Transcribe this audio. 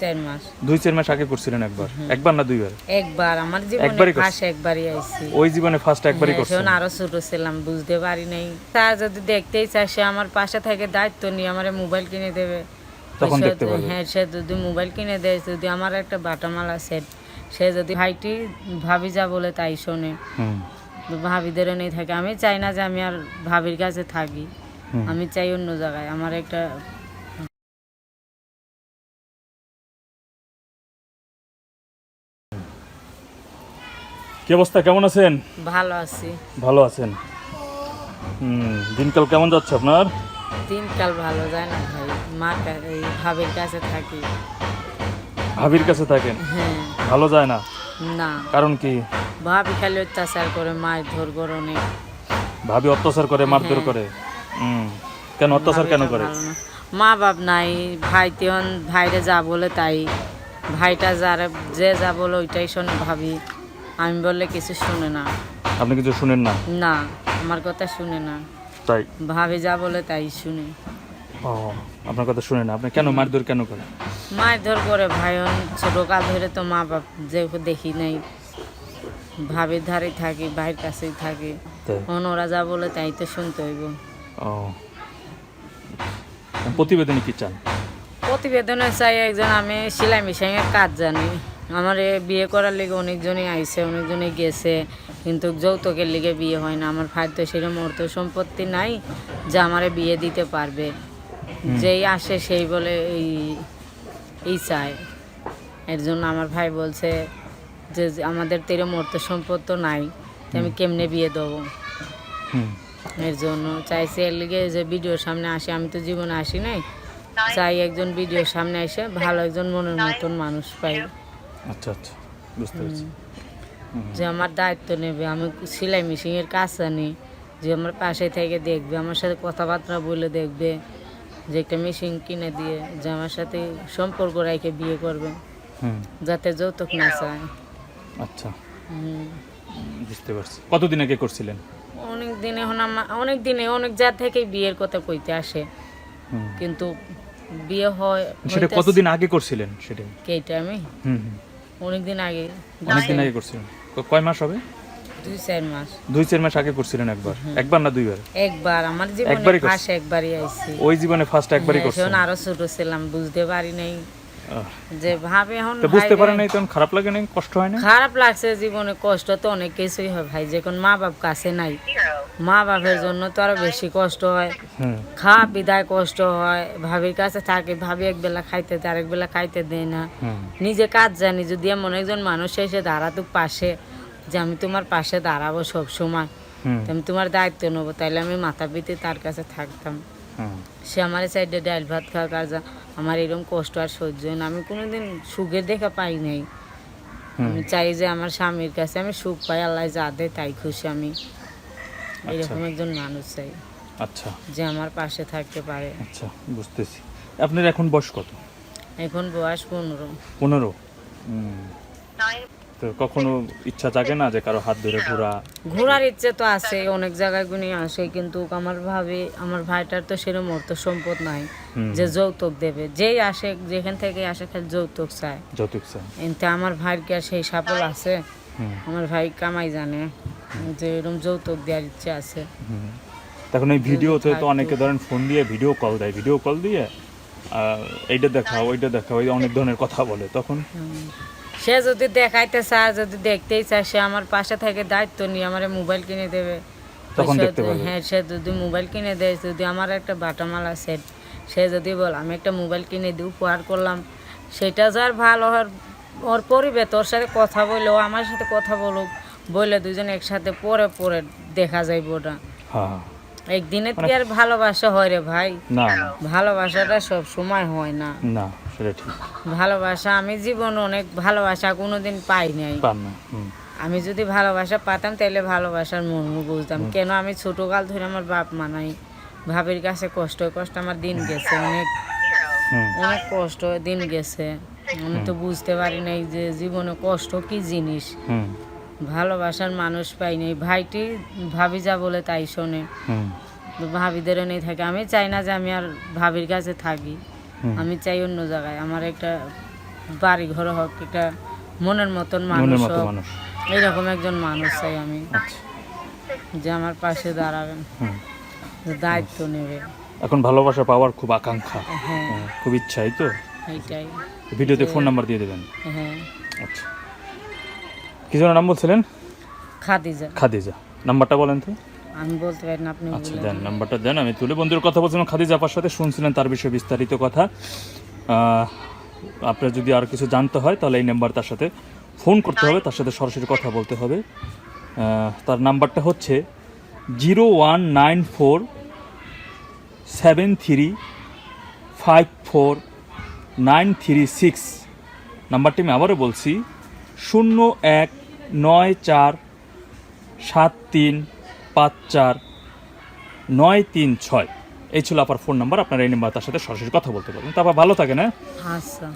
চার মাস। দুই চার মাস আগে করছিলেন একবার? একবার না দুইবার? একবার। আমার জীবনে একবারই একবারই আইছি। ওই জীবনে ফার্স্ট একবারই হ্যাঁ, করছেন? সেখন আরও ছোট ছিলাম বুঝতে পারি নাই। তা যদি দেখতেই চায় সে আমার পাশে থেকে দায়িত্ব নিয়ে আমার মোবাইল কিনে দেবে। তখন দেখতে পারবে। হ্যাঁ সে যদি মোবাইল কিনে দেয় যদি আমার একটা বাটামালা সেট সে যদি ভাইটি ভাবি যা বলে তাই শোনে। হুম। ভাবিদের নেই থাকে। আমি চাই না যে আমি আর ভাবির কাছে থাকি। আমি চাই অন্য জায়গায়। আমার একটা কি অবস্থা? কেমন আছেন? ভালো আছি। ভালো আছেন। হুম দিনকাল কেমন যাচ্ছে আপনার? দিনকাল ভালো যায় না ভাই কা- এই ভাবির কাছে থাকি। ভাবির কাছে থাকেন? হ্যাঁ। ভালো যায় না? না। কারণ কি? ভাবি খালি অত্যাচার করে মাছ ধর অনেক ভাবি অত্যাচার করে মারধর করে? হুম কেন অত্যাচার কেন করে। মা বাপ নাই ভাই তেহন ভাইরে যা বলে তাই। ভাইটা যারা যে যা বলে ওইটাই শোনে ভাবি। আমি বললে কিছু শুনে না। আপনি কিছু শুনেন না? না আমার কথা শুনে না। তাই? ভাবি যা বলে তাই শুনে। ও আপনার কথা শুনে না। আপনি কেন মারধর কেন করে মারধর করে ভাইয়ন ছোটকাল ধরে তো মা বাপ যে দেখি নাই। ভাবির ধারে থাকি ভাইয়ের কাছেই থাকি। ওরা যা বলে তাই তো শুনতে হইব। ও। প্রতিবেদনে কি চান? প্রতিবেদনে চাই একজন আমি সেলাই মেশিনের কাজ জানি। আমার এ বিয়ে করার লিগে অনেকজনই আইছে অনেকজনই গেছে কিন্তু যৌতুকের লিগে বিয়ে হয় না। আমার ভাই তো সেরকম অর্থ সম্পত্তি নাই যে আমারে বিয়ে দিতে পারবে। যেই আসে সেই বলে এই এই চায়। এর জন্য আমার ভাই বলছে যে আমাদের তেরম অর্থ সম্পদ তো নাই আমি কেমনে বিয়ে দেবো? এর জন্য চাইছি এর লিগে যে ভিডিওর সামনে আসে আমি তো জীবনে আসি নাই। চাই একজন ভিডিওর সামনে এসে ভালো একজন মনের মতন মানুষ পাই। আচ্ছা আচ্ছা। বুঝতে পেরেছি। যে আমার দায়িত্ব নেবে আমি সেলাই মেশিনের কাজ জানি। যে আমার পাশে থেকে দেখবে আমার সাথে কথাবার্তা বলে দেখবে যে একটা মেশিন কিনে দিয়ে যে আমার সাথে সম্পর্ক রেখে বিয়ে করবে। হুম। যাতে যৌতুক না চায়। আচ্ছা। বুঝতে পারছি। কতদিন আগে করছিলেন? অনেক দিন এখন আমার অনেক দিনে অনেক জাত থেকে বিয়ের কথা কইতে আসে। কিন্তু বিয়ে হয় সেটা কতদিন আগে করছিলেন সেটা? কেইটা আমি? হুম হুম। অনেক দিন আগে। অনেকদিন আগে। করছিলেন। কয় মাস হবে? দুই চার মাস। দুই চার মাস আগে করছিলেন একবার। একবার না দুইবার? একবার। আমার জীবনে করছেন? একবারই আইছি। ওই জীবনে ফার্স্ট একবারই হ্যাঁ, করছেন? আরও ছোট ছিলাম বুঝতে পারি নাই। যে ভাবে এখন তো বুঝতে পারেন নাই তখন খারাপ লাগে নাই কষ্ট হয় না খারাপ লাগছে জীবনে কষ্ট তো অনেক কিছুই হয় ভাই যখন মা বাপ কাছে নাই। মা বাপের জন্য তো আরও বেশি কষ্ট হয়। খাওয়া বিদায় কষ্ট হয় ভাবির কাছে থাকে ভাবি এক বেলা খাইতে দেয় আরেক বেলা খাইতে দেয় না। নিজে কাজ জানি যদি এমন একজন মানুষ এসে দাঁড়াতো পাশে যে আমি তোমার পাশে দাঁড়াবো সব সময় আমি তোমার দায়িত্ব নেব তাইলে আমি মাথা পিতে তার কাছে থাকতাম। সে আমার সাইডে ডাল ভাত খাওয়া কাজ আমার এরকম কষ্ট আর সহ্য হয় না। আমি কোনোদিন সুখের দেখা পাই নাই। আমি চাই যে আমার স্বামীর কাছে আমি সুখ পাই আল্লাহ যা দেয় তাই খুশি আমি। এরকম একজন মানুষ চাই আচ্ছা। যে আমার পাশে থাকতে পারে। আচ্ছা বুঝতেছি। আপনার এখন বয়স কত? এখন বয়স পনেরো। পনেরো। হুম। তো কখনো ইচ্ছা জাগে না যে কারও হাত ধরে ঘোরা? ঘোরার ইচ্ছে তো আছে অনেক জায়গায় গুনি আসে কিন্তু আমার ভাবে আমার ভাইটার তো সেরকম অর্থ সম্পদ নাই যে যৌতুক দেবে। যেই আসে যেখান থেকে আসে খালি যৌতুক চায়। যৌতুক চান কিন্তু আমার ভাইয়ের কি আর সেই সাফল আছে? আমার ভাই কামাই জানে যে এরকম যৌতুক দেওয়ার ইচ্ছে আছে। তখন এই ভিডিওতে তো অনেকে ধরেন ফোন দিয়ে ভিডিও কল দেয়। ভিডিও কল দিয়ে এইটা দেখাও ওইটা দেখাও এই অনেক ধরনের কথা বলে। তখন সে যদি দেখাইতে চায় যদি দেখতেই চায় সে আমার পাশে থেকে দায়িত্ব নিয়ে আমার মোবাইল কিনে দেবে। তখন সে- দেখতে পারবে। হ্যাঁ সে যদি মোবাইল কিনে দেয় যদি আমার একটা বাটামালা সেট সে যদি বল আমি একটা মোবাইল কিনে দিই উপহার করলাম। সেটা যার ভালো হওয়ার ওর পরিবেশ তোর সাথে কথা বলে ও আমার সাথে কথা বলুক বলে দুজন একসাথে পরে পরে দেখা যাইব ওটা। হ্যাঁ একদিনে কি আর ভালোবাসা হয় রে ভাই? ভালোবাসাটা সব সময় হয় না। না। সেটা ঠিক। ভালোবাসা আমি জীবন অনেক ভালোবাসা কোনোদিন পাই নাই। পান না হুম। আমি যদি ভালোবাসা পাতাম তাহলে ভালোবাসার মর্ম বুঝতাম। কেন আমি ছোটকাল ধরে আমার বাপ মানাই ভাবির কাছে কষ্ট কষ্ট আমার দিন গেছে অনেক হুম। অনেক কষ্ট দিন গেছে। আমি তো বুঝতে পারি নাই যে জীবনে কষ্ট কি জিনিস। হুম। ভালোবাসার মানুষ পাই নাই। ভাইটি ভাবি যা বলে তাই শোনে। হুম। ভাবিদের নেই থাকে। আমি চাই না যে আমি আর ভাবির কাছে থাকি। আমি চাই অন্য জায়গায়। আমার একটা বাড়ি ঘর হোক এটা মনের মতন মানুষ মতো হোক এরকম একজন মানুষ চাই আমি। আচ্ছা। যে আমার পাশে দাঁড়াবেন দায়িত্ব নেবে। এখন ভালোবাসা পাওয়ার খুব আকাঙ্ক্ষা। হ্যাঁ। খুব ইচ্ছাই তো? এইটাই। ভিডিওতে ফোন নাম্বার দিয়ে দেবেন? হ্যাঁ। আচ্ছা। কি যেন নাম বলছিলেন? খাদিজা। খাদিজা। নাম্বারটা বলেন তো। আমি বলতে পারি না আপনি আচ্ছা দেন নাম্বারটা দেন আমি তুলে বন্ধুর কথা বলছিলাম আপার সাথে শুনছিলেন তার বিষয়ে বিস্তারিত কথা। আপনার যদি আর কিছু জানতে হয় তাহলে এই নাম্বার তার সাথে ফোন করতে হবে তার সাথে সরাসরি কথা বলতে হবে। তার নাম্বারটা হচ্ছে zero one nine four seven three five four nine three six. নাম্বারটি আমি আবারও বলছি শূন্য এক নয় চার সাত তিন পাঁচ চার নয় তিন ছয়। এই ছিল আপনার ফোন নাম্বার, আপনার এই নাম্বার তার সাথে সরাসরি কথা বলতে পারবেন। তারপর ভালো থাকে না আচ্ছা।